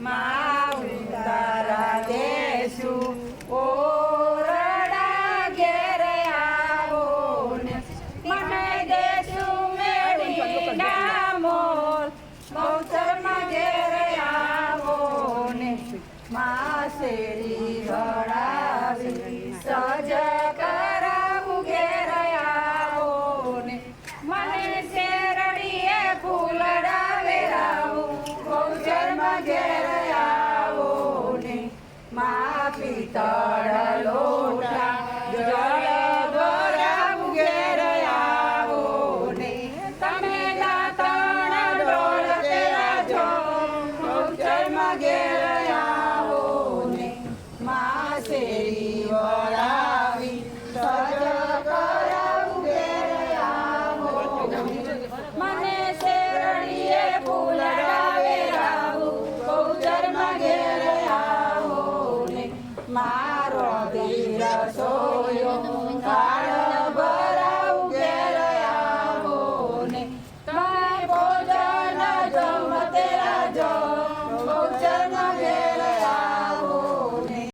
મારા દેશુ ઓરડા ઘેરે આવો મને દેશુ મેળી ડામોર મૌસરમાં ઘેરે આવો ને. મા શેરી રડાવી સજ કરાવું ઘેરે આવો ને. મને મા પિતળ લોટા જળ ભરા ઘેર ને તમે દાતણ ડોળ તેરા જો અક્ષરમાં ઘેર આવો Marro, tira, soy.